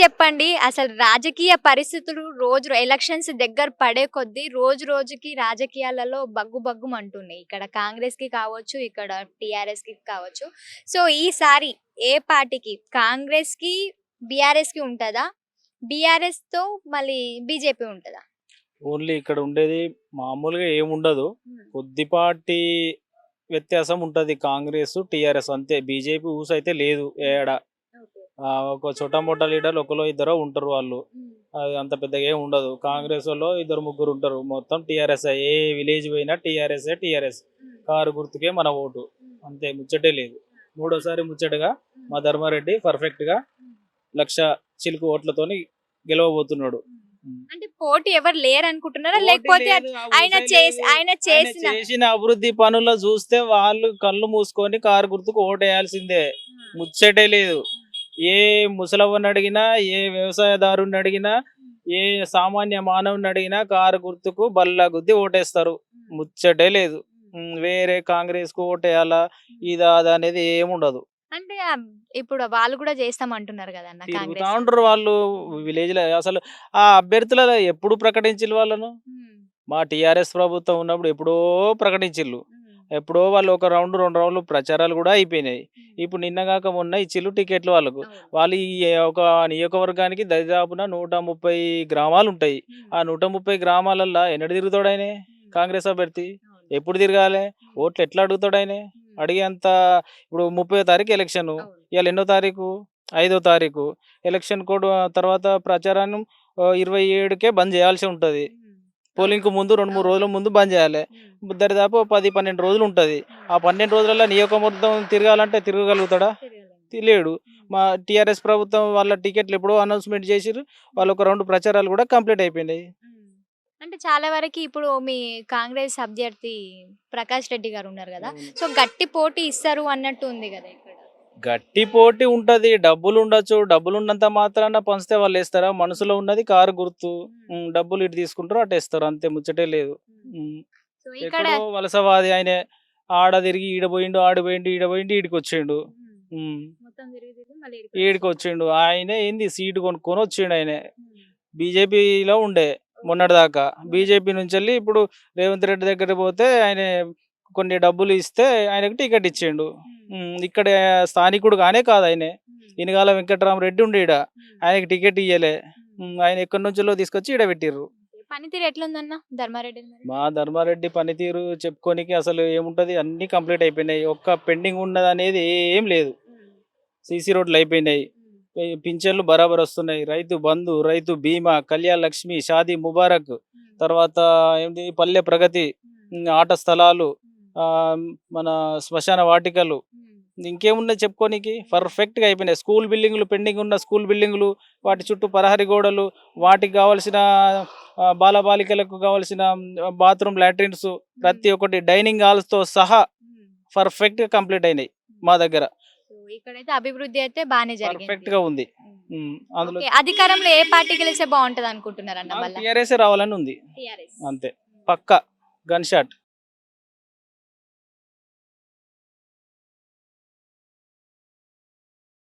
చెప్పండి అసలు రాజకీయ పరిస్థితులు రోజు ఎలక్షన్స్ దగ్గర పడే కొద్దీ రోజు రోజుకి రాజకీయాలలో బగ్గు బగ్గు అంటున్నాయి. ఇక్కడ కాంగ్రెస్కి కావచ్చు ఇక్కడ టిఆర్ఎస్కి కావచ్చు. సో ఈసారి ఏ పార్టీకి? కాంగ్రెస్కి బీఆర్ఎస్కి ఉంటుందా? బీఆర్ఎస్తో మళ్ళీ బీజేపీ ఉంటుందా? ఓన్లీ ఇక్కడ ఉండేది మామూలుగా ఏముండదు కొద్దిపాటి వ్యత్యాసం ఉంటది కాంగ్రెస్ టిఆర్ఎస్ అంతే. బీజేపీ ఊసు అయితే లేదు ఏడ. ఒక చోటా మోటా లీడర్లు ఒకలో ఇద్దరు ఉంటారు వాళ్ళు. అది అంత పెద్దగా ఏం ఉండదు. కాంగ్రెస్లో ఇద్దరు ముగ్గురు ఉంటారు. మొత్తం టిఆర్ఎస్ ఏ విలేజ్ పోయినా టిఆర్ఎస్ టిఆర్ఎస్. కారు గుర్తుకే మన ఓటు. అంతే ముచ్చటే లేదు. మూడోసారి ముచ్చటగా మా ధర్మారెడ్డి పర్ఫెక్ట్గా లక్ష చిలుకు ఓట్లతోని గెలవబోతున్నాడు. అంటే పోటీ ఎవరు లేరు అనుకుంటున్నారా లేకపోతే. ఆయన ఆయన చేసిన చేసిన అభివృద్ధి పనులు చూస్తే వాళ్ళు కళ్ళు మూసుకొని కారు గుర్తుకు ఓటేయాల్సిందే. ముచ్చటే లేదు. ఏ ముసలవ్వని అడిగినా ఏ వ్యవసాయదారుని అడిగినా ఏ సామాన్య మానవుని అడిగినా కారు గుర్తుకు బల్ల గుద్ది ఓటేస్తారు. ముచ్చటే లేదు. వేరే కాంగ్రెస్కు ఓటేయాలా ఇదా అదా అనేది ఏముండదు. అంటే ఇప్పుడు వాళ్ళు కూడా చేస్తాం అంటున్నారు కదా తిరుగుతా ఉంటారు వాళ్ళు విలేజ్లో అసలు ఆ అభ్యర్థుల ఎప్పుడు ప్రకటించిన వాళ్ళను? మా టిఆర్ఎస్ ప్రభుత్వం ఉన్నప్పుడు ఎప్పుడో ప్రకటించిల్లు ఎప్పుడో వాళ్ళు ఒక రౌండ్ రెండు రౌండ్లు ప్రచారాలు కూడా అయిపోయినాయి. ఇప్పుడు నిన్నగాక మొన్న ఇచ్చిల్లు టికెట్లు వాళ్ళకు. వాళ్ళు ఈ ఒక నియోజకవర్గానికి దరిదాపున నూట ముప్పై గ్రామాలు ఉంటాయి. ఆ నూట ముప్పై గ్రామాలల్లో ఎన్నడు తిరుగుతాడు ఆయన? ఉమ్, కాంగ్రెస్ అభ్యర్థి. ఎప్పుడు తిరగాలి? ఓట్లు ఎట్లా అడుగుతాడు ఆయన? ఉమ్, అడిగేంత ఇప్పుడు ముప్పై తారీఖు ఎలక్షన్. ఇవాళ ఎన్నో తారీఖు? ఐదో తారీఖు. ఎలక్షన్ కోడ్ తర్వాత ప్రచారాన్ని ఇరవై ఏడుకే బంద్ చేయాల్సి ఉంటుంది. ఉమ్, పోలింగ్కు ముందు రెండు మూడు రోజుల ముందు బంద్ చేయాలి. దరిదాపు పది పన్నెండు రోజులు ఉంటుంది. ఆ పన్నెండు రోజులలో నియోజకవర్గం తిరగాలంటే. తెలియడు ఉమ్, మా టీఆర్ఎస్ ప్రభుత్వం వాళ్ళ టికెట్లు ఎప్పుడో అనౌన్స్మెంట్ చేసిరు వాళ్ళు ఒక రెండు ప్రచారాలు కూడా కంప్లీట్ అయిపోయినాయి. అంటే చాలా వరకు ఇప్పుడు మీ కాంగ్రెస్ అభ్యర్థి ప్రకాష్ రెడ్డి గారు ఉన్నారు కదా. సో గట్టి పోటీ ఇస్తారు అన్నట్టు ఉంది కదా గట్టి పోటీ ఉంటది డబ్బులు ఉండొచ్చు డబ్బులు ఉన్నంత మాత్రాన పంచితే వాళ్ళు వేస్తారా? మనసులో ఉన్నది కారు గుర్తు డబ్బులు ఇటు తీసుకుంటారు అటు వేస్తారు అంతే ముచ్చటే లేదు. ఎక్కడో వలసవాది ఆయన ఆడ తిరిగి ఈడ పోయిండు ఆడ పోయిండు ఈడ పోయిండు ఈడికి వచ్చిండు. ఈడికి వచ్చిండు. ఆయన ఏంది సీటు కొనుక్కొని వచ్చిండు ఆయన. బీజేపీలో ఉండే మొన్నటిదాకా. బీజేపీ నుంచి వెళ్ళి ఇప్పుడు రేవంత్ రెడ్డి దగ్గర పోతే ఆయన కొన్ని డబ్బులు ఇస్తే ఆయనకు టికెట్ ఇచ్చిండు. ఇక్కడ స్థానికుడు కానే కాదు ఆయన. ఇనగాల వెంకటరామరెడ్డి ఉండి ఈడ. ఆయనకి టికెట్ ఇయ్యలే. ఆయన ఎక్కడి నుంచో తీసుకొచ్చి ఈడ పెట్టిర్రు. పనితీరు ఎట్లుందన్న ధర్మారెడ్డి మరి? మా ధర్మారెడ్డి పనితీరు చెప్పుకోనికి అసలు ఏముంటది? అన్ని కంప్లీట్ అయిపోయినాయి. ఒక్క పెండింగ్ ఉన్నది అనేది ఏం లేదు. సీసీ రోడ్లు అయిపోయినాయి. పింఛన్లు బరాబర్ వస్తున్నాయి. రైతు బంధు రైతు బీమా కళ్యాణ లక్ష్మి షాదీ ముబారక్ తర్వాత ఏంటి పల్లె ప్రగతి ఆట స్థలాలు మన శ్మశాన వాటికలు. ఇంకేమున్నాయి చెప్పుకోనికి? పర్ఫెక్ట్గా అయిపోయినాయి. స్కూల్ బిల్డింగ్లు పెండింగ్ ఉన్న స్కూల్ బిల్డింగ్లు వాటి చుట్టూ ప్రహరీ గోడలు వాటికి కావలసిన బాలబాలికలకు కావలసిన బాత్రూమ్ లాట్రిన్స్ ప్రతి ఒక్కటి డైనింగ్ హాల్స్తో సహా పర్ఫెక్ట్గా కంప్లీట్ అయినాయి మా దగ్గర. ఇక్కడైతే అభివృద్ధి అయితే బాగానే పర్ఫెక్ట్ జరిగింది. గా ఉంది. అందులో అధికారంలో ఏ పార్టీ గెలిస్తే బాగుంటది అనుకుంటున్నారు అన్న టీఆర్ఎస్ రావాలని ఉంది. అంతే. పక్క. Gun shot.